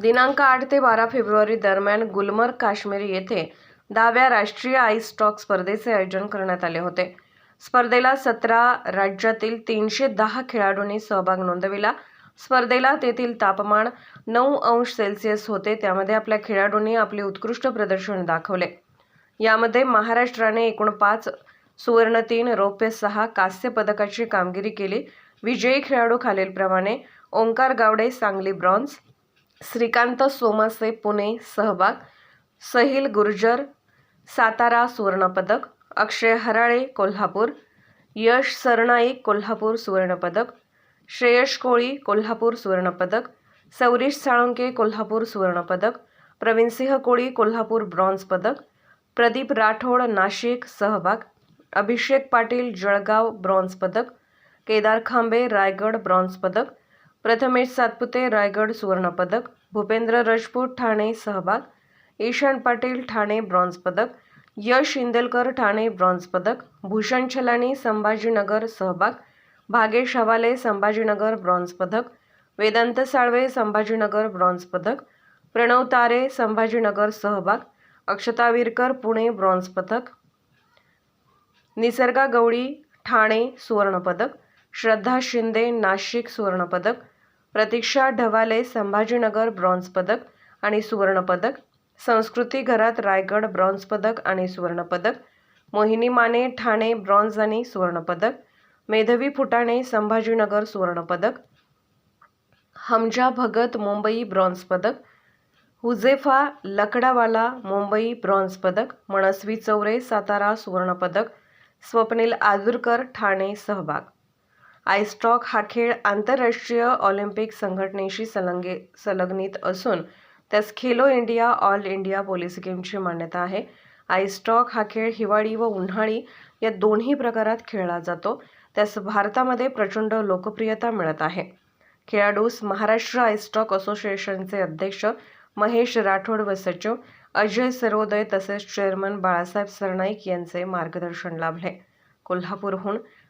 दिनांक आठ ते बारा फेब्रुवारी दरम्यान गुलमर्ग काश्मीर येथे दहाव्या राष्ट्रीय आईस स्टॉक स्पर्धेचे आयोजन करण्यात आले होते. स्पर्धेला सतरा राज्यातील तीनशे दहा खेळाडूंनी सहभाग नोंदविला. स्पर्धेला तेथील तापमान नऊ अंश सेल्सिअस होते. त्यामध्ये आपल्या खेळाडूंनी आपले उत्कृष्ट प्रदर्शन दाखवले. यामध्ये महाराष्ट्राने एकूण पाच सुवर्ण तीन रौप्य सहा कांस्य पदकाची कामगिरी केली. विजयी खेळाडू खालीलप्रमाणे ओंकार गावडे सांगली ब्रॉन्झ श्रीकांत सोमासे पुणे सहभाग सहिल गुर्जर सातारा सुवर्णपदक अक्षय हराळे कोल्हापूर यश सरनाईक कोल्हापूर सुवर्णपदक श्रेयश कोळी कोल्हापूर सुवर्णपदक सौरीश साळुंके कोल्हापूर सुवर्णपदक प्रवीण सिंह कोळी कोल्हापूर ब्रॉन्झ पदक प्रदीप राठोड नाशिक सहभाग अभिषेक पाटील जळगाव ब्रॉन्झ पदक केदार खांबे रायगड ब्रॉन्झ पदक प्रथमेश सातपुते रायगड सुवर्णपदक भूपेंद्र रजपूत ठाणे सहभाग ईशान पाटील ठाणे ब्रॉन्झ पदक यश इंदलकर ठाणे ब्रॉन्झ पदक भूषण छलानी संभाजीनगर सहभाग भागेश हवाले संभाजीनगर ब्रॉन्झ पदक वेदांत साळवे संभाजीनगर ब्रॉन्झ पदक प्रणव तारे संभाजीनगर सहभाग अक्षता विरकर पुणे ब्रॉन्झ पदक निसर्गा गवळी ठाणे सुवर्णपदक श्रद्धा शिंदे नाशिक सुवर्णपदक प्रतीक्षा ढवाले संभाजीनगर ब्रॉन्झ पदक आणि सुवर्णपदक संस्कृती घरात रायगड ब्रॉन्झ पदक आणि सुवर्णपदक मोहिनी माने ठाणे ब्रॉन्झ आणि सुवर्णपदक मेधवी फुटाणे संभाजीनगर सुवर्णपदक हमजा भगत मुंबई ब्रॉन्झ पदक हुजेफा लकडावाला मुंबई ब्रॉन्झ पदक मनस्वी चौरे सातारा सुवर्णपदक स्वप्नील आदुरकर ठाणे सहभाग. आयस्टॉक हा खेळ आंतरराष्ट्रीय ऑलिम्पिक संघटनेशी संलंगे संलग्नित असून त्यास Khelo India all India police गेमची मान्यता आहे. आयस्टॉक हा खेळ हिवाळी व उन्हाळी या दोन्ही प्रकारात खेळला जातो. त्यास भारतामध्ये प्रचंड लोकप्रियता मिळत आहे. खेळाडूस महाराष्ट्र आयस्टॉक असोसिएशनचे अध्यक्ष महेश राठोड व सचिव अजय सर्वोदय तसेच चेअरमन बाळासाहेब सरनाईक यांचे मार्गदर्शन लाभले. कोल्हापूरहून